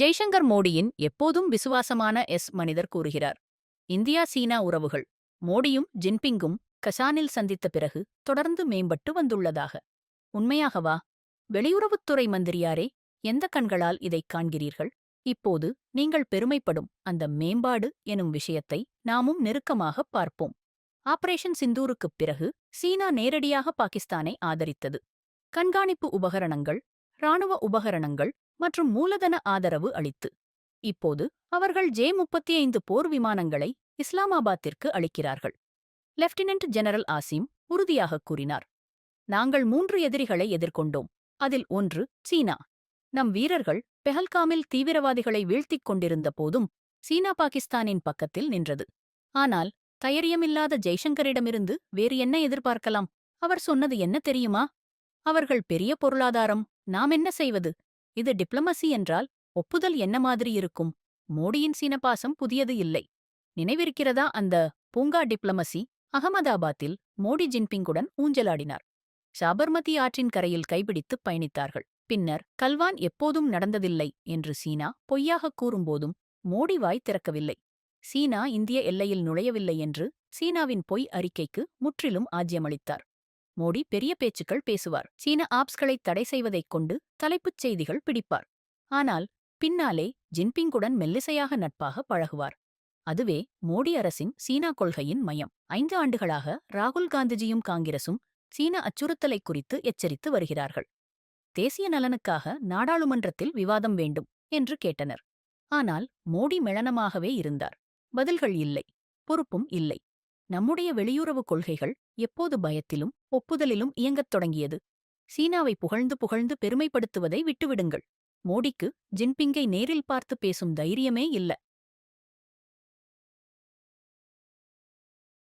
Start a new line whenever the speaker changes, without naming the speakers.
ஜெய்சங்கர் மோடியின் எப்போதும் விசுவாசமான எஸ் மனிதர் கூறுகிறார். இந்தியா சீனா உறவுகள். மோடியும் ஜின்பிங்கும் கசானில் சந்தித்த பிறகு தொடர்ந்து மேம்பட்டு வந்துள்ளதாக. உண்மையாகவா? வெளியுறவுத்துறை மந்திரியாரே எந்த கண்களால் இதைக் காண்கிறீர்கள்? இப்போது நீங்கள் பெருமைப்படும் அந்த மேம்பாடு எனும் விஷயத்தை நாமும் நெருக்கமாகப் பார்ப்போம். ஆபரேஷன் சிந்தூருக்குப் பிறகு சீனா நேரடியாக பாகிஸ்தானை ஆதரித்தது. கண்காணிப்பு உபகரணங்கள் இராணுவ உபகரணங்கள் மற்றும் மூலதன ஆதரவு அளித்து. இப்போது அவர்கள் ஜே முப்பத்தி ஐந்து போர் விமானங்களை இஸ்லாமாபாத்திற்கு அளிக்கிறார்கள். லெப்டினன்ட் ஜெனரல் ஆசிம் உறுதியாகக் கூறினார் நாங்கள் மூன்று எதிரிகளை எதிர்கொண்டோம். அதில் ஒன்று சீனா. நம் வீரர்கள் பெஹல்காமில் தீவிரவாதிகளை வீழ்த்திக் கொண்டிருந்த போதும் சீனா பாகிஸ்தானின் பக்கத்தில் நின்றது. ஆனால் தைரியமில்லாத ஜெய்சங்கரிடமிருந்து வேறு என்ன எதிர்பார்க்கலாம்? அவர் சொன்னது என்ன தெரியுமா? அவர்கள் பெரிய பொருளாதாரம். நாம் என்ன செய்வது? இது டிப்ளமசி என்றால் ஒப்புதல் என்ன மாதிரி இருக்கும்? மோடியின் சீனபாசம் புதியது இல்லை. நினைவிருக்கிறதா அந்த பூங்கா டிப்ளமசி? அகமதாபாத்தில் மோடி ஜின்பிங்குடன் ஊஞ்சலாடினார். சாபர்மதி ஆற்றின் கரையில் கைபிடித்துப் பயணித்தார்கள். பின்னர் கல்வான் எப்போதும் நடந்ததில்லை என்று சீனா பொய்யாகக் கூறும்போதும் மோடி வாய் திறக்கவில்லை. சீனா இந்திய எல்லையில் நுழையவில்லை என்று சீனாவின் பொய் அறிக்கைக்கு முற்றிலும் ஆஜ்யமளித்தார். மோடி பெரிய பேச்சுக்கள் பேசுவார். சீன ஆப்ஸ்களை தடை செய்வதைக் கொண்டு தலைப்புச் செய்திகள் பிடிப்பார். ஆனால் பின்னாலே ஜின்பிங்குடன் மெல்லிசையாக நட்பாக பழகுவார். அதுவே மோடி அரசின் சீனா கொள்கையின் மையம். ஐந்து ஆண்டுகளாக ராகுல் காந்திஜியும் காங்கிரசும் சீன அச்சுறுத்தலை குறித்து எச்சரித்து வருகிறார்கள். தேசிய நலனுக்காக நாடாளுமன்றத்தில் விவாதம் வேண்டும் என்று கேட்டனர். ஆனால் மோடி மெளனமாகவே இருந்தார். பதில்கள் இல்லை. பொறுப்பும் இல்லை. நம்முடைய வெளியுறவு கொள்கைகள் எப்போது பயத்திலும் ஒப்புதலிலும் இயங்கத் தொடங்கியது. சீனாவை புகழ்ந்து புகழ்ந்து பெருமைப்படுத்துவதை விட்டுவிடுங்கள். மோடிக்கு ஜின்பிங்கை நேரில் பார்த்து பேசும் தைரியமே இல்ல.